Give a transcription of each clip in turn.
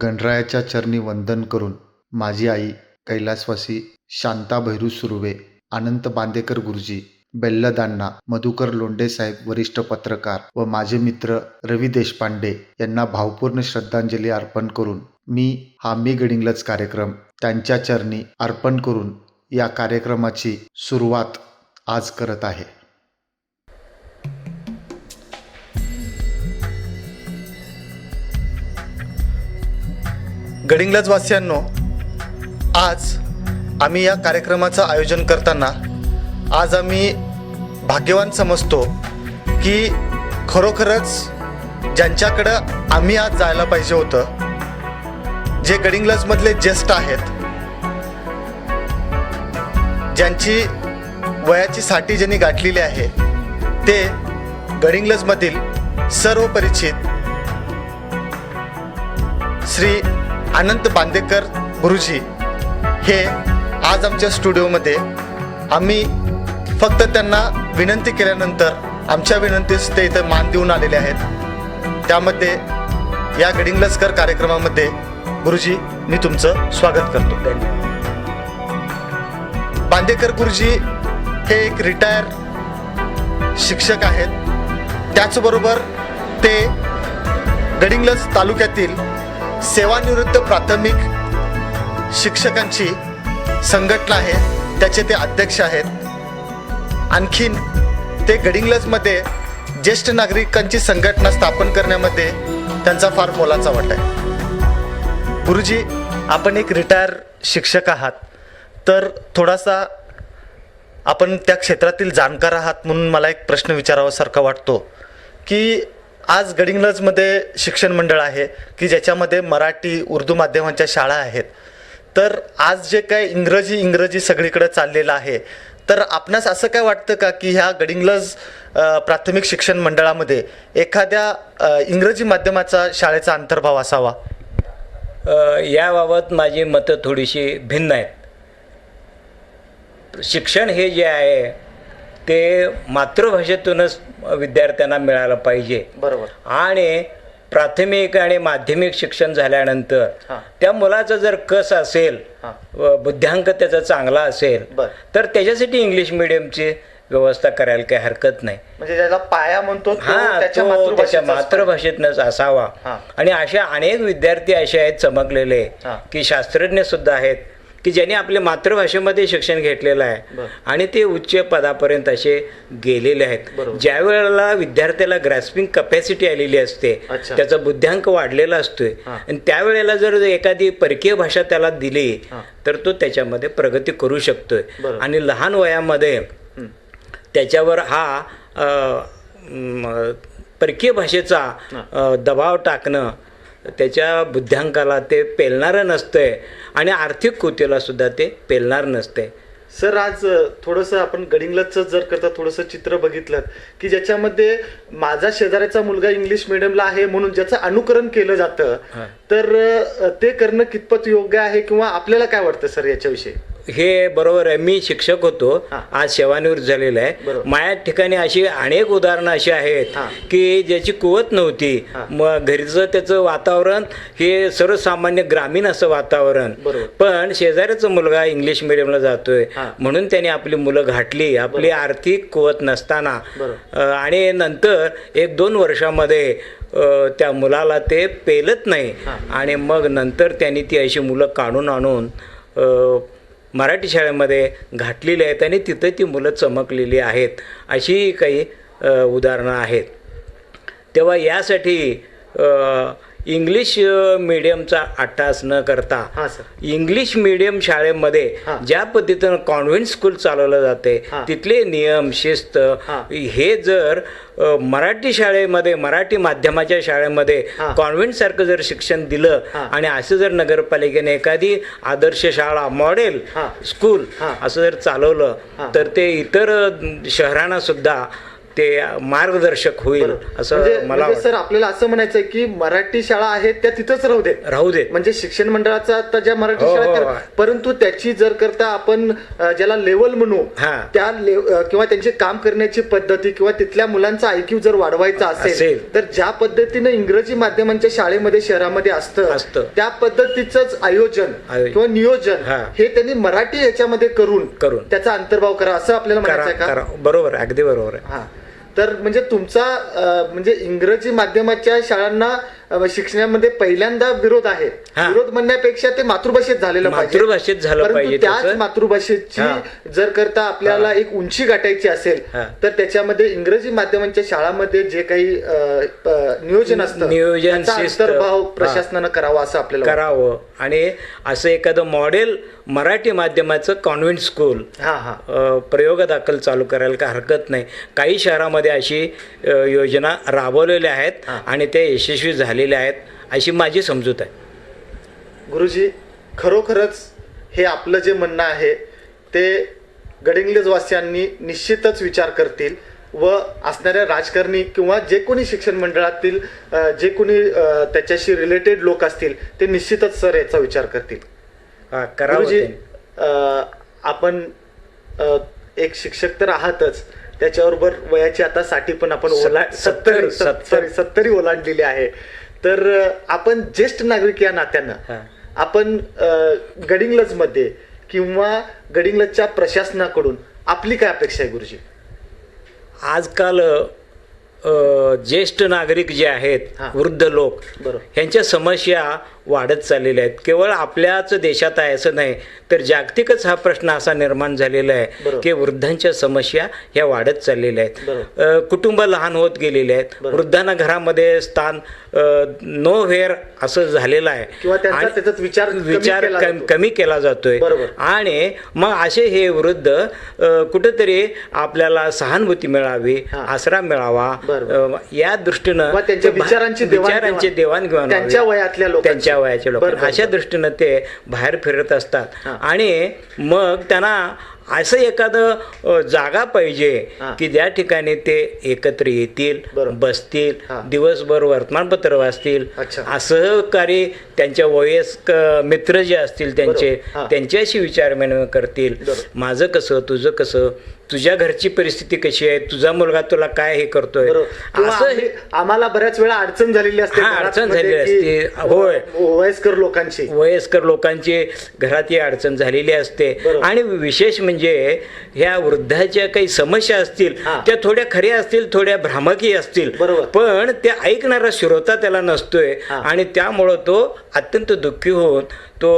गणरायाच्या चरणी वंदन करून माझी आई कैलासवासी शांता भैरू सुर्वे अनंत बांदेकर गुरुजी बेल्लदांना मधुकर लोंडेसाहेब वरिष्ठ पत्रकार व माझे मित्र रवी देशपांडे यांना भावपूर्ण श्रद्धांजली अर्पण करून मी हा मी गडिंगलच कार्यक्रम त्यांच्या चरणी अर्पण करून या कार्यक्रमाची सुरुवात आज करत आहे. गडिंग्लज वासियांनो आज आम्ही या कार्यक्रमाचं आयोजन करताना आज आम्ही भाग्यवान समजतो की खरोखरच ज्यांच्याकडं आम्ही आज जायला पाहिजे होतं जे गडिंगलजमधले ज्येष्ठ आहेत ज्यांची वयाची साठी ज्यांनी गाठलेली आहे ते गडिंग्लजमधील सर्व परिचित श्री अनंत बांदेकर गुरुजी हे आज आमच्या स्टुडिओमध्ये आम्ही फक्त त्यांना विनंती केल्यानंतर आमच्या विनंतीस ते इथं मान देऊन आलेले आहेत. त्यामध्ये या गडिंग्लजकर कार्यक्रमामध्ये गुरुजी मी तुमचं स्वागत करतो. बांदेकर गुरुजी हे एक रिटायर शिक्षक आहेत. त्याचबरोबर ते गडिंगलस तालुक्यातील सेवानिवृत्त प्राथमिक शिक्षकांची संघटना आहे. त्याचे ते अध्यक्ष आहेत. आणखीन ते गडिंग्लजमध्ये ज्येष्ठ नागरिकांची संघटना स्थापन करण्यामध्ये त्यांचा फार मोलाचा वाटा आहे. गुरुजी आपण एक रिटायर शिक्षक आहात. तर थोडासा आपण त्या क्षेत्रातील जाणकार आहात म्हणून मला एक प्रश्न विचारावासारखा वाटतो की आज गडिंग्लजमध्ये शिक्षण मंडळ आहे की ज्याच्यामध्ये मराठी उर्दू माध्यमांच्या शाळा आहेत. तर आज जे काय इंग्रजी इंग्रजी सगळीकडे चाललेलं आहे तर आपणास असं काय वाटतं का की ह्या गडिंग्लज प्राथमिक शिक्षण मंडळामध्ये एखाद्या इंग्रजी माध्यमाचा शाळेचा अंतर्भाव असावा? याबाबत माझी मतं थोडीशी भिन्न आहेत. शिक्षण हे जे आहे ते मातृभाषेतूनच विद्यार्थ्यांना मिळालं पाहिजे बरोबर आणि प्राथमिक आणि माध्यमिक शिक्षण झाल्यानंतर. त्या मुलाचा जर कस असेल बुद्ध्यांक त्याचा चांगला असेल. तर त्याच्यासाठी इंग्लिश मिडियमची व्यवस्था करायला काही हरकत नाही म्हणजे ज्याला पाया म्हणतो हा त्याच्या तो त्याच्या मातृभाषेचाच मातृभाषेतनच असावा. आणि अशा अनेक विद्यार्थी असे आहेत चमकलेले. की शास्त्रज्ञ सुद्धा आहेत की ज्यांनी आपल्या मातृभाषेमध्ये शिक्षण घेतलेलं आहे. आणि ते उच्च पदापर्यंत असे गेलेले आहेत. ज्या वेळेला विद्यार्थ्याला ग्रॅस्पिंग कपॅसिटी आलेली असते. त्याचा बुद्ध्यांक वाढलेला असतोय. आणि त्यावेळेला जर एखादी परकीय भाषा त्याला दिली. तर तो त्याच्यामध्ये प्रगती करू शकतोय. आणि लहान वयामध्ये. त्याच्यावर हा परकीय भाषेचा दबाव टाकणं त्याच्या बुद्ध्यांकाला ते पेलणारं नसतंय आणि आर्थिक कृतीला सुद्धा ते पेलणार नसते सर आज थोडस आपण गडिंग्लजचं जर करता थोडंसं चित्र बघितलं की ज्याच्यामध्ये माझा शेजाऱ्याचा मुलगा इंग्लिश मिडियमला आहे म्हणून ज्याचं अनुकरण केलं जातं हा. तर ते करणं कितपत योग्य आहे किंवा आपल्याला काय वाटतं सर याच्याविषयी हे बरोबर आहे मी शिक्षक होतो. आज सेवानिवृत्त झालेलं आहे. माझ्या ठिकाणी अशी अनेक उदाहरणं अशी आहेत. की ज्याची कुवत नव्हती. मग घरचं त्याचं वातावरण हे सर्वसामान्य ग्रामीण असं वातावरण. पण शेजाऱ्याचा मुलगा इंग्लिश मिडियमला जातोय. म्हणून त्याने आपली मुलं घातली आपली आर्थिक कुवत नसताना आणि नंतर एक दोन वर्षामध्ये त्या मुलाला ते पेलत नाही. आणि मग नंतर त्यांनी ती अशी मुलं काढून आणून मराठी शाळेमध्ये घातलेली आहेत आणि तिथं ती मुलं चमकलेली आहेत. अशी काही उदाहरणं आहेत. तेव्हा यासाठी इंग्लिश मीडियमचा अट्टास न करता इंग्लिश मीडियम शाळेमध्ये. ज्या पद्धतीनं कॉन्व्हेंट स्कूल चालवलं जाते. तिथले नियम शिस्त हा. जर मराठी शाळेमध्ये मराठी माध्यमाच्या शाळेमध्ये. कॉन्व्हेंट सारखं जर शिक्षण दिलं. आणि असं जर नगरपालिकेने एखादी आदर्श शाळा मॉडेल. स्कूल. असं जर चालवलं. तर ते इतर शहरांना सुद्धा ते मार्गदर्शक होईल. असं म्हणजे मला म्हणजे. सर आपल्याला असं म्हणायचं आहे की मराठी शाळा आहेत त्या तिथंच राहू देत राहू देत म्हणजे शिक्षण मंडळाचा आता ज्या मराठी हो, शाळा हो, हो. परंतु त्याची जर करता आपण ज्याला लेवल म्हणू. त्या किंवा त्यांची काम करण्याची पद्धती किंवा तिथल्या मुलांचा आयक्यू जर वाढवायचा असेल. तर ज्या पद्धतीनं इंग्रजी माध्यमांच्या शाळेमध्ये शहरामध्ये असतं असतं. त्या पद्धतीच आयोजन. किंवा नियोजन हा. त्यांनी मराठी ह्याच्यामध्ये करून करून. त्याचा अंतर्भाव करा असं आपल्याला म्हणायचं आहे का बरोबर अगदी बरोबर आहे तर म्हणजे तुमचा म्हणजे इंग्रजी माध्यमाच्या शाळांना शिक्षणामध्ये पहिल्यांदा विरोध आहे हा. विरोध म्हणण्यापेक्षा ते मातृभाषेत झालेलं पाहिजे मातृभाषेत झालं परंतु पाहिजे त्याच त्याचं. मातृभाषेची. जर करता आपल्याला एक उंची गाठायची असेल हा. तर त्याच्यामध्ये इंग्रजी माध्यमांच्या शाळांमध्ये जे काही अ, नियोजन असतं नियोजन, त्याचा शिस्त. अंतर्भाव हा. प्रशासनानं करावा असं आपल्याला वाटतं. करावं आणि असं एखादं मॉडेल मराठी माध्यमाचं कॉन्व्हेंट स्कूल हा हा अ, प्रयोग दाखल चालू करायला काय हरकत नाही काही शहरामध्ये अशी अ, योजना राबवलेल्या आहेत. आणि त्या यशस्वी झालेल्या आहेत अशी माझी समजूत आहे. गुरुजी खरोखरच हे आपलं जे म्हणणं आहे ते गडिंग्लजवासियांनी निश्चितच विचार करतील व असणाऱ्या राजकारणी किंवा जे कोणी शिक्षण मंडळातील जे कोणी त्याच्याशी रिलेटेड लोक असतील ते निश्चितच सर याचा विचार करतील. गुरुजी आपण एक शिक्षक तर आहातच त्याच्याबरोबर वयाची आता साठी पण आपण ओला सत्तरी. सत्तरी सत्तरी ओलांडलेली आहे. तर आपण ज्येष्ठ नागरिक या नात्यानं. आपण गडिंग्लजमध्ये किंवा गडिंग्लजच्या प्रशासनाकडून आपली काय अपेक्षा आहे गुरुजी आजकाल ज्येष्ठ नागरिक जे आहेत. वृद्ध लोक बरोबर ह्यांच्या समस्या वाढत चाललेल्या आहेत केवळ आपल्याच देशात आहे असं नाही तर जागतिकच हा प्रश्न असा निर्माण झालेला आहे. की वृद्धांच्या समस्या ह्या वाढत चाललेल्या आहेत कुटुंब लहान होत गेलेले आहेत. वृद्धांना घरामध्ये स्थान नो व्हेअर असं झालेलं आहे विचार कमी विचार केला कम- केला जातोय. आणि मग असे हे वृद्ध कुठेतरी आपल्याला सहानुभूती मिळावी. आसरा मिळावा या दृष्टीनं त्यांच्या विचारांची देवाणघेवाण-. त्यांच्या वयातल्या लोकांची. त्यांच्या वयाच्या लोक अशा. दृष्टीनं ते बाहेर फिरत असतात. आणि मग त्यांना असं एखादं जागा पाहिजे. की ज्या ठिकाणी ते एकत्र येतील. बसतील. दिवसभर वर्तमानपत्र वाचतील अच्छा. सहकारी त्यांच्या वयस्क मित्र जे असतील त्यांचे. त्यांच्याशी विचारविनिमय करतील. माझं कसं तुझं कसं तुझ्या घरची परिस्थिती कशी आहे तुझा मुलगा तुला काय हे करतोय असं आम्ही- आम्हाला बऱ्याच वेळा अडचण झालेली असते अडचणमध्ये झालेली असते. होय. वयस्कर लोकांची वयस्कर लोकांची घरात ही अडचण झालेली असते. आणि विशेष म्हणजे ह्या वृद्धाच्या काही समस्या असतील. त्या थोड्या खऱ्या असतील थोड्या भ्रामकही असतील. पण ते ऐकणारा श्रोता त्याला नसतोय. आणि त्यामुळं तो अत्यंत दुःखी होऊन तो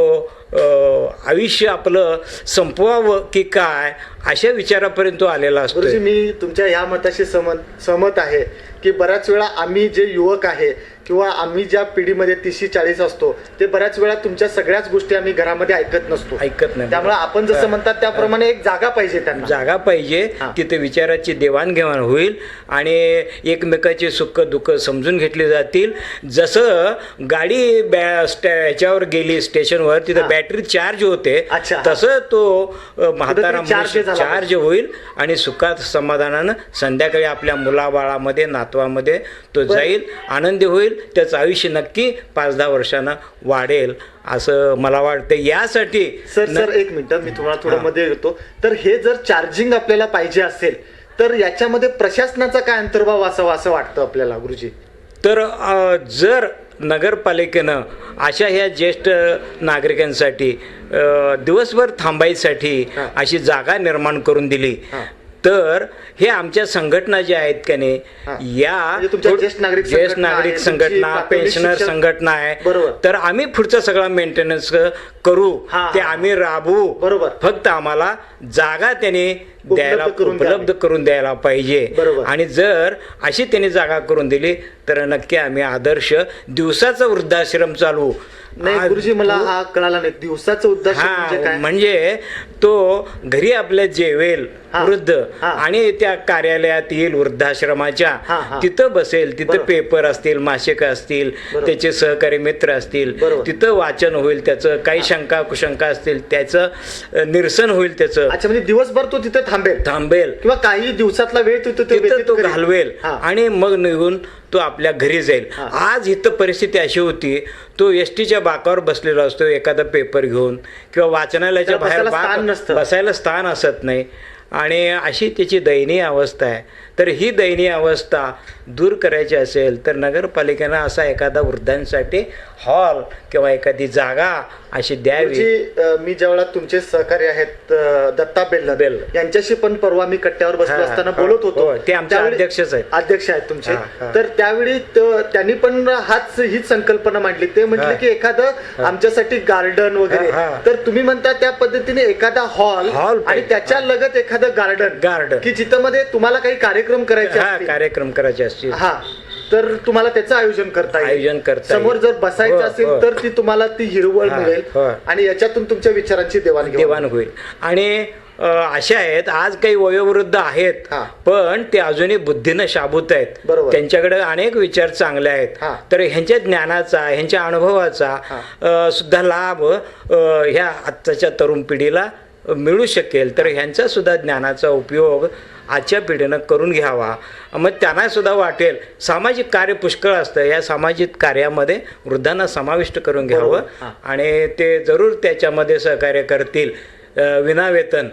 आयुष्य आपलं संपवावं की काय अशा विचारापर्यंत आलेला असतो मी तुमच्या या मताशी सहमत सहमत आहे की बऱ्याच वेळा आम्ही जे युवक आहे किंवा आम्ही ज्या पिढीमध्ये तीसशे चाळीस असतो ते बऱ्याच वेळा तुमच्या सगळ्याच गोष्टी आम्ही घरामध्ये ऐकत नसतो ऐकत नाही त्यामुळे आपण जसं म्हणतात त्याप्रमाणे एक जागा पाहिजे त्यांना जागा पाहिजे. तिथे विचाराची देवाणघेवाण होईल आणि एकमेकाचे सुख दुःख समजून घेतले जातील जसं गाडी ह्याच्यावर गेली स्टेशनवर तिथे. बॅटरी चार्ज होते. तसं तो म्हातारा चार्ज होईल आणि सुखात समाधानानं संध्याकाळी आपल्या मुलाबाळामध्ये नातवामध्ये तो. जाईल आनंदी होईल त्याचं आयुष्य नक्की पाच दहा वर्षानं वाढेल असं मला वाटतं यासाठी सर सर एक मिनिट मी तुम्हाला थोडं. मध्ये येतो तर हे जर चार्जिंग आपल्याला पाहिजे असेल तर याच्यामध्ये प्रशासनाचा काय अंतर्भाव असावा असं वाटतं आपल्याला गुरुजी तर जर नगरपालिकेनं अशा ह्या ज्येष्ठ नागरिकांसाठी दिवसभर थांबायसाठी. अशी जागा निर्माण करून दिली. तर हे आमच्या संघटना ज्या आहेत का. नाही या म्हणजे ज्येष्ठ नागरिक ज्येष्ठ नागरिक संघटना पेन्शनर संघटना आहे बरोबर. तर आम्ही पुढचा सगळा मेंटेनन्स करू ते. आम्ही राबवू बरोबर. फक्त आम्हाला जागा त्याने द्यायला. उपलब्ध करून द्यायला पाहिजे. आणि जर अशी त्यांनी जागा करून दिली तर नक्की आम्ही आदर्श दिवसाचा वृद्धाश्रम चालू नाही गुरुजी मला हा कळाला नाही दिवसाचं उद्देश म्हणजे म्हणजे तो घरी आपल्या जेवेल. वृद्ध. आणि त्या कार्यालयात येईल वृद्धाश्रमाच्या. तिथं बसेल तिथं. पेपर असतील मासिक असतील. त्याचे सहकारी मित्र असतील. तिथं वाचन होईल त्याचं काही शंका कुशंका असतील त्याचं निरसन होईल त्याचं म्हणजे दिवसभर तो तिथे थांबेल थांबेल किंवा काही दिवसातला वेळ तो- तो तो तिथं तो. घालवेल. आणि मग निघून तो आपल्या घरी जाईल. आज इथं परिस्थिती अशी होती तो एस टीच्या बाकावर बसलेला असतो एखादा पेपर घेऊन किंवा वाचनालयाच्या बाहेर. बसायला स्थान असत नाही आणि अशी त्याची दयनीय अवस्था आहे तर ही दयनीय अवस्था दूर करायची असेल तर नगरपालिकेनं असा एखादा वृद्धांसाठी हॉल किंवा एखादी जागा अशी द्यावी मी ज्यावेळेला तुमचे सहकारी आहेत दत्ता बेल्लर बेल्लर. यांच्याशी पण परवा मी कट्ट्यावर बसलो असताना बोलत होतो ते आमचे त्यावेळी- अध्यक्षच आहेत. अध्यक्ष आहेत तुमचे. तर त्यावेळी त्यांनी पण हाच हीच संकल्पना मांडली ते म्हटले. की एखादं आमच्यासाठी गार्डन वगैरे. तर तुम्ही म्हणता त्या पद्धतीने एखादा हॉल Hall आणि. त्याच्या लगत एखादं गार्डन Garden. की जिथं मध्ये तुम्हाला काही कार्यक्रम करायचे कार्यक्रम करायचे असतील हा तर तुम्हाला त्याचं आयोजन करता येईल आयोजन करता समोर येईल. जर बसायचं हो, असेल हो. तर ती तुम्हाला ती हिरवळ हा, मिळेल हो. आणि याच्यातून तुमच्या विचारांची देवाणघेवाण देवाण होईल आणि अ, अशा आहेत आज काही वयोवृद्ध आहेत हा. पण ते अजूनही बुद्धीनं शाबूत आहेत बरोबर. त्यांच्याकडे अनेक विचार चांगले आहेत हा. तर ह्यांच्या ज्ञानाचा ह्यांच्या अनुभवाचा. अ, सुद्धा लाभ अ, ह्या आत्ताच्या तरुण पिढीला मिळू शकेल तर ह्यांचा सुद्धा ज्ञानाचा उपयोग आजच्या पिढीनं करून घ्यावा. मग त्यांना सुद्धा वाटेल सामाजिक कार्य पुष्कळ असतं या सामाजिक कार्यामध्ये वृद्धांना समाविष्ट करून घ्यावं. आणि ते जरूर त्याच्यामध्ये सहकार्य करतील विनावेतन.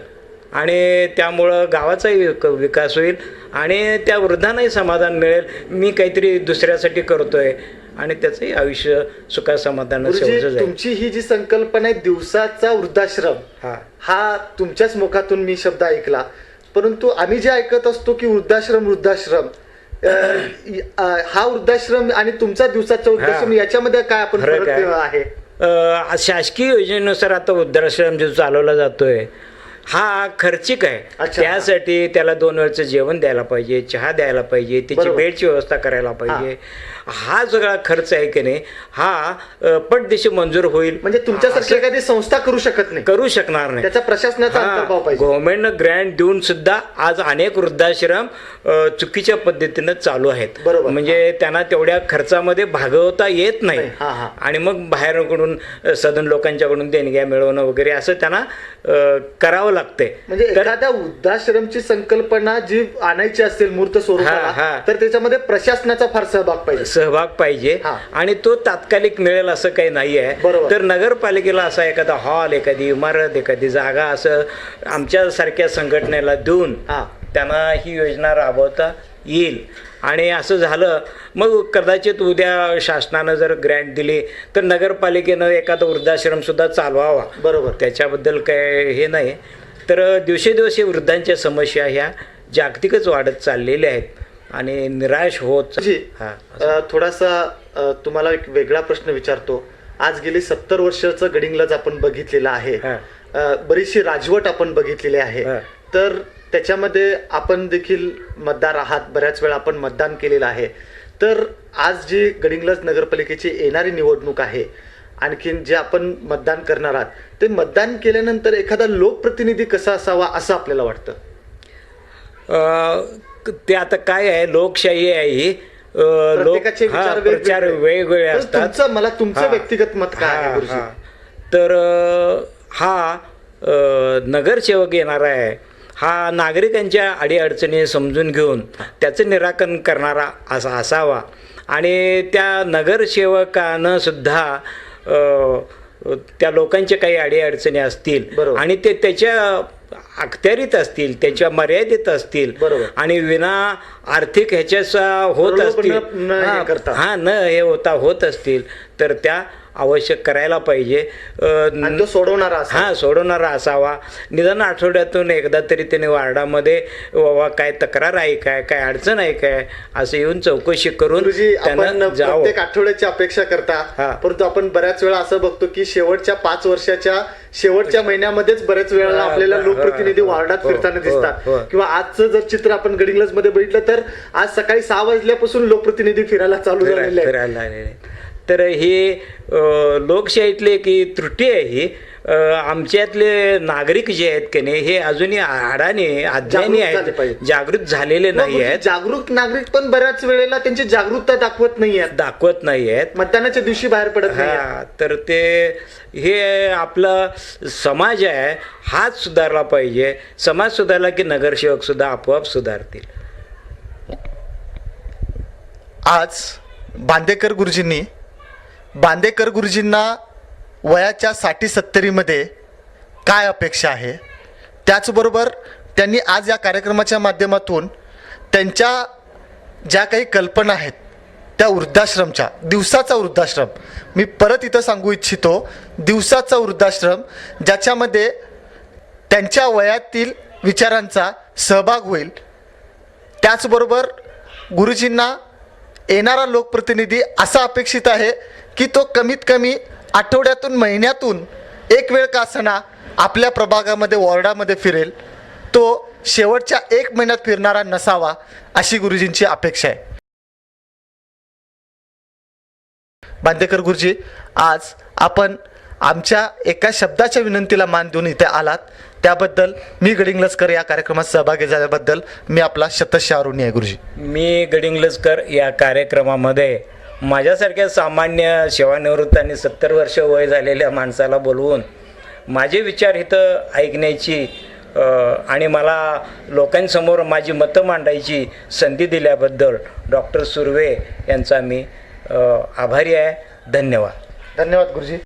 आणि त्यामुळं गावाचाही विक- विकास होईल आणि त्या वृद्धांनाही समाधान मिळेल. मी काहीतरी दुसऱ्यासाठी करतोय. आणि त्याचंही आयुष्य सुखा समाधान गुरुजी तुमची ही जी संकल्पना आहे दिवसाचा वृद्धाश्रम हा. हा तुमच्याच मुखातून मी शब्द ऐकला. परंतु आम्ही जे ऐकत असतो की वृद्धाश्रम वृद्धाश्रम हा वृद्धाश्रम आणि तुमचा दिवसाचा वृद्धाश्रम याच्यामध्ये काय आपण फरक आहे. शासकीय योजनेनुसार आता वृद्धाश्रम जो चालवला जातोय हा खर्चिक आहे. त्यासाठी त्याला दोन वेळचं जेवण द्यायला पाहिजे चहा द्यायला पाहिजे त्याची. बेडची व्यवस्था करायला पाहिजे. हा सगळा खर्च आहे की नाही हा पटदिशी मंजूर होईल. म्हणजे तुमच्यासारखी एखादी संस्था करू शकत नाही. करू शकणार नाही. त्याचा प्रशासनाचा गव्हर्नमेंटनं ग्रँट देऊन सुद्धा आज अनेक वृद्धाश्रम चुकीच्या पद्धतीनं चालू आहेत. बरोबर. म्हणजे त्यांना तेवढ्या खर्चामध्ये भागवता येत नाही. आणि मग बाहेरकडून सदन लोकांच्याकडून देणग्या मिळवणं वगैरे असं त्यांना करावं लागतंय. म्हणजे एखाद्या वृद्धाश्रमची संकल्पना जी आणायची असेल मूर्त स्वरूपाला हा. तर त्याच्यामध्ये प्रशासनाचा फार सहभाग पाहिजे. सहभाग पाहिजे. आणि तो तात्कालिक मिळेल असं काही नाही आहे. तर नगरपालिकेला असा एखादा हॉल एखादी इमारत एखादी जागा असं आमच्यासारख्या संघटनेला देऊन. त्यांना ही योजना राबवता येईल आणि असं झालं मग कदाचित उद्या शासनानं जर ग्रँट दिली तर नगरपालिकेनं एखादा वृद्धाश्रमसुद्धा चालवावा बरोबर त्याच्याबद्दल काय हे नाही तर दिवसेदिवस हे वृद्धांच्या समस्या ह्या जागतिकच वाढत चाललेल्या आहेत आणि निराश होत जी हा थोडासा तुम्हाला एक वेगळा प्रश्न विचारतो. आज गेली सत्तर वर्षाचं गडिंगलज आपण बघितलेलं आहे. बरीचशी राजवट आपण बघितलेली आहे. तर त्याच्यामध्ये आपण देखील मतदार आहात. बऱ्याच वेळा आपण मतदान केलेलं आहे. तर आज जी गडिंगलज नगरपालिकेची येणारी निवडणूक आहे आणखीन जे आपण मतदान करणार आहात ते मतदान केल्यानंतर एखादा लोकप्रतिनिधी कसा असावा असं आपल्याला वाटतं? ते आता काय आहे लोकशाही आहे ही अ, लोक प्रत्येकाचे हा, विचार प्रचार वेगवेगळे. पण असतात तुमचं मला तुमचं हा. व्यक्तिगत मत काय आहे हा, गुरुजी? हा. तर अ, हा अ, नगरसेवक येणार आहे हा नागरिकांच्या अडीअडचणी समजून घेऊन त्याचं निराकरण करणारा असा असावा आणि त्या नगरसेवकानं सुद्धा अ, त्या लोकांच्या काही अडीअडचणी असतील बरोबर. आणि ते त्याच्या अखत्यारीत असतील त्याच्या मर्यादित असतील बरोबर. आणि विना आर्थिक ह्याच्याचा होत असतील. हा न हे होता होत असतील तर त्या आवश्यक करायला पाहिजे. तो सोडवणारा हा सोडवणारा असावा. निदान आठवड्यातून एकदा तरी त्याने वार्डामध्ये बाबा काय तक्रार आहे काय? काय अडचण आहे काय? असं येऊन चौकशी करून त्यानं जावं. आठवड्याची अपेक्षा करता. परंतु आपण बऱ्याच वेळा असं बघतो की शेवटच्या पाच वर्षाच्या शेवटच्या महिन्यामध्येच बऱ्याच वेळेला आपल्याला लोकप्रतिनिधी वार्डात हो, फिरताना हो, दिसतात. हो. किंवा आजचं जर चित्र आपण गडिंग्लजमध्ये बघितलं तर आज सकाळी सहा वाजल्यापासून लोकप्रतिनिधी फिरायला चालू झालेले आहेत. तर ही लोकशाहीतली एक ही त्रुटी आहे ही आमच्यातले नागरिक जे आहेत की नाही हे अजूनही अडाणी अज्ञानी आहेत. जागृत झालेले नाही आहेत. जागरूक नागरिक पण बऱ्याच वेळेला त्यांची जागरूकता दाखवत नाही आहेत. दाखवत नाही आहेत. मतदानाच्या दिवशी बाहेर पडत नाही हा तर ते हे आपला समाज आहे हाच सुधारला पाहिजे. समाज सुधारला की नगरसेवक सुद्धा आपोआप सुधारतील. आज बांदेकर गुरुजींनी बांदेकर गुरुजींना वयाच्या साठी सत्तरीमध्ये काय अपेक्षा आहे? त्याचबरोबर त्यांनी आज या कार्यक्रमाच्या माध्यमातून त्यांच्या ज्या काही कल्पना आहेत त्या वृद्धाश्रमच्या दिवसाचा वृद्धाश्रम मी परत इथं सांगू इच्छितो दिवसाचा वृद्धाश्रम ज्याच्यामध्ये त्यांच्या वयातील विचारांचा सहभाग होईल. त्याचबरोबर गुरुजींना येणारा लोकप्रतिनिधी असा अपेक्षित आहे की तो कमीत कमी आठवड्यातून महिन्यातून एक वेळ का असणा आपल्या प्रभागामध्ये वॉर्डामध्ये फिरेल. तो शेवटच्या एक महिन्यात फिरणारा नसावा अशी गुरुजींची अपेक्षा आहे. बांदेकर गुरुजी आज आपण आमच्या एका शब्दाच्या विनंतीला मान देऊन इथे आलात. त्याबद्दल मी गडिंगलसकर या कार्यक्रमात सहभागी झाल्याबद्दल मी आपला शतशः ऋणी आहे गुरुजी. मी गडिंग्लजकर या कार्यक्रमामध्ये माझ्यासारख्या सामान्य सेवानिवृत्त आणि सत्तर वर्ष वय झालेल्या माणसाला बोलवून माझे विचार इथं ऐकण्याची आणि मला लोकांसमोर माझी मतं मांडायची संधी दिल्याबद्दल डॉक्टर सुर्वे यांचा मी आभारी आहे. धन्यवाद. धन्यवाद गुरुजी.